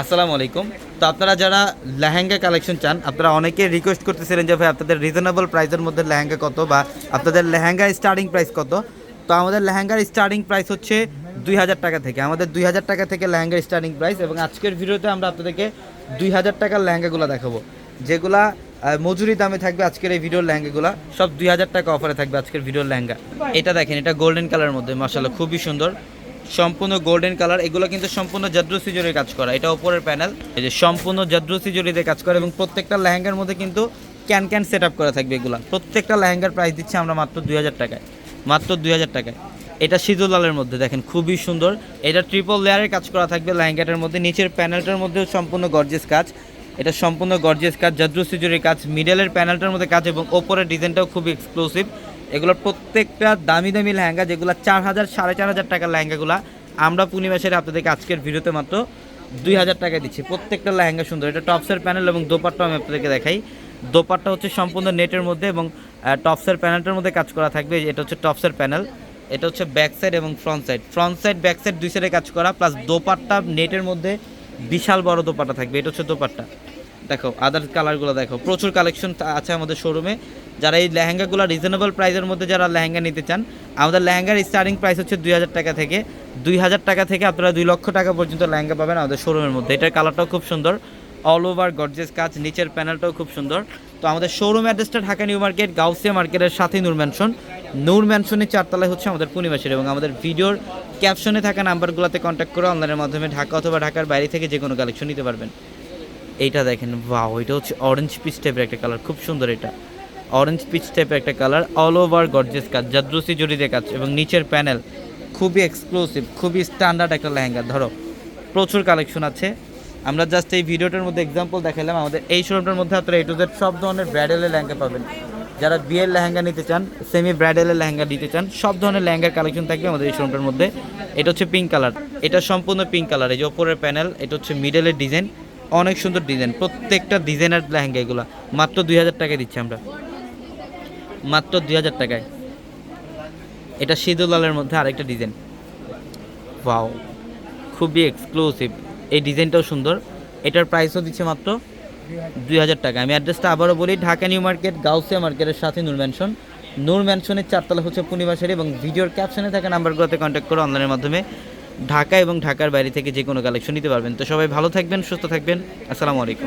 আসসালামু আলাইকুম। তো আপনারা যারা লেহেঙ্গা কালেকশন চান, আপনারা অনেকে রিকোয়েস্ট করতেছিলেন যে, ভাই, আপনাদের রিজনেবল প্রাইসের মধ্যে লেহেঙ্গা কত বা আপনাদের লেহেঙ্গার স্টার্টিং প্রাইস কত? তো আমাদের লেহেঙ্গার স্টার্টিং প্রাইস হচ্ছে দুই হাজার টাকা থেকে। আমাদের দুই হাজার টাকা থেকে লেহেঙ্গার স্টার্টিং প্রাইস এবং আজকের ভিডিওতে আমরা আপনাদেরকে দুই হাজার টাকার লেহেঙ্গাগুলো দেখাবো। যেগুলা মজুরি দামে থাকবে আজকের এই ভিডিওর লেহেঙ্গাগুলো। সব দুই হাজার টাকা অফারে থাকবে আজকের ভিডিওর লেহেঙ্গা। এটা দেখেন, এটা গোল্ডেন কালারের মধ্যে মাসাল্লাহ খুবই সুন্দর। সম্পূর্ণ গোল্ডেন কালার এগুলো কিন্তু সম্পূর্ণ জাদ্রসি জরির কাজ করা। এটা উপরের প্যানেল এই যে সম্পূর্ণ জাদ্রসি জরিতে কাজ করা এবং প্রত্যেকটা লেহেঙ্গার মধ্যে কিন্তু ক্যান ক্যান সেট আপ করা থাকবে এগুলো। প্রত্যেকটা লেহেঙ্গার প্রাইস দিচ্ছি আমরা মাত্র দুই হাজার টাকায়। মাত্র দুই হাজার টাকায়। এটা সিঁদুর লালের মধ্যে দেখেন, খুবই সুন্দর। এটা ট্রিপল লেয়ারের কাজ করা থাকবে লেহেঙ্গাটার মধ্যে। নিচের প্যানেলটার মধ্যেও সম্পূর্ণ গর্জেস কাজ। এটা সম্পূর্ণ গর্জেস কাজ জাদ্রসি জরির কাজ। মিডলের প্যানেলটার মধ্যে কাজ এবং ওপরের ডিজাইনটাও খুবই এক্সক্লুসিভ এগুলো প্রত্যেকটা দামি দামি লেহেঙ্গা, যেগুলো চার হাজার, সাড়ে চার হাজার টাকার লেহেঙ্গাগুলো, আমরা পূর্ণিমাসের আপনাদেরকে আজকের ভিডিওতে মাত্র দুই হাজার টাকা দিচ্ছি। প্রত্যেকটা লেহেঙ্গা সুন্দর। এটা টপসের প্যানেল এবং দোপাট্টা আমি আপনাদেরকে দেখাই। দোপাট্টা হচ্ছে সম্পূর্ণ নেটের মধ্যে এবং টপসের প্যানেলটার মধ্যে কাজ করা থাকবে। এটা হচ্ছে টপসের প্যানেল। এটা হচ্ছে ব্যাক সাইড এবং front side. Front side, back side দুই সাইডে কাজ করা, প্লাস দোপাট্টা নেটের মধ্যে বিশাল বড় দোপাট্টা থাকবে। এটা হচ্ছে দোপাট্টা। দেখো আদার কালারগুলো দেখো। প্রচুর কালেকশন আছে আমাদের শোরুমে যারা এই লেহেঙ্গাগুলো রিজনেবল প্রাইসের মধ্যে যারা লেহেঙ্গা নিতে চান, আমাদের লেহেঙ্গার স্টার্টিং প্রাইস হচ্ছে দুই হাজার টাকা থেকে। দুই হাজার টাকা থেকে আপনারা দুই লক্ষ টাকা পর্যন্ত লেহেঙ্গা পাবেন আমাদের শোরুমের মধ্যে। এটার কালারটাও খুব সুন্দর। অল ওভার গর্জেস কাজ। নিচের প্যানেলটাও খুব সুন্দর। তো আমাদের শোরুম অ্যাড্রেসটা ঢাকা নিউ মার্কেট, গাউসিয়া মার্কেটের সাথে নূর ম্যানশন নূর ম্যানশনের চারতলায় হচ্ছে আমাদের পূর্ণিমাসের এবং আমাদের ভিডিওর ক্যাপশনে থাকা নাম্বারগুলোতে কন্ট্যাক্ট করে অনলাইনের মাধ্যমে ঢাকা অথবা ঢাকার বাইরে থেকে যে কোনো কালেকশন নিতে পারবেন। এইটা দেখেন বাহ এটা হচ্ছে অরেঞ্জ পিচ টাইপের একটা কালার খুব সুন্দর এটা। অরেঞ্জ পিচ টাইপের একটা কালার অল ওভার গর্জেস কাজ, জাদ্রসি জড়িতে কাজ, এবং নিচের প্যানেল খুবই এক্সক্লুসিভ খুবই স্ট্যান্ডার্ড একটা লেহেঙ্গা, ধরো, প্রচুর কালেকশন আছে। আমরা জাস্ট এই ভিডিওটার মধ্যে এক্সাম্পল দেখালাম, আমাদের এই শোরুমটার মধ্যে আপনারা এ টু জেড সব ধরনের ব্রাইডালের লেহেঙ্গা পাবেন। যারা বিয়ের লেহেঙ্গা নিতে চান সেমি ব্রাইডালের লেহেঙ্গা নিতে চান, সব ধরনের লেহেঙ্গার কালেকশন থাকবে আমাদের এই শোরুমটার মধ্যে। এটা হচ্ছে পিঙ্ক কালার এটা সম্পূর্ণ পিঙ্ক কালার এই যে ওপরের প্যানেল এটা হচ্ছে মিডলের ডিজাইন অনেক সুন্দর ডিজাইন। প্রত্যেকটা ডিজাইনের লেহেঙ্গা এগুলো। মাত্র দুই হাজার টাকায় দিচ্ছি আমরা। মাত্র দুই হাজার টাকায়। এটা সিঁদুর লালের মধ্যে আরেকটা ডিজাইন। ওয়াও। খুবই এক্সক্লুসিভ এই ডিজাইনটাও সুন্দর। এটার প্রাইসও দিচ্ছে মাত্র দুই হাজার টাকা। আমি অ্যাড্রেসটা আবারও বলি, ঢাকা নিউ মার্কেট, গাউসিয়া মার্কেটের সাথে নূর ম্যানশন। নূর ম্যানশনের চারতলা হচ্ছে পূর্ণিমাশারি এবং ভিডিওর ক্যাপশনে থাকা নাম্বারগুলোতে কন্ট্যাক্ট করে অনলাইনের মাধ্যমে। ঢাকা এবং ঢাকার বাইরে থেকে যে কোনো কালেকশন নিতে পারবেন। তো সবাই ভালো থাকবেন, সুস্থ থাকবেন। আসসালামু আলাইকুম।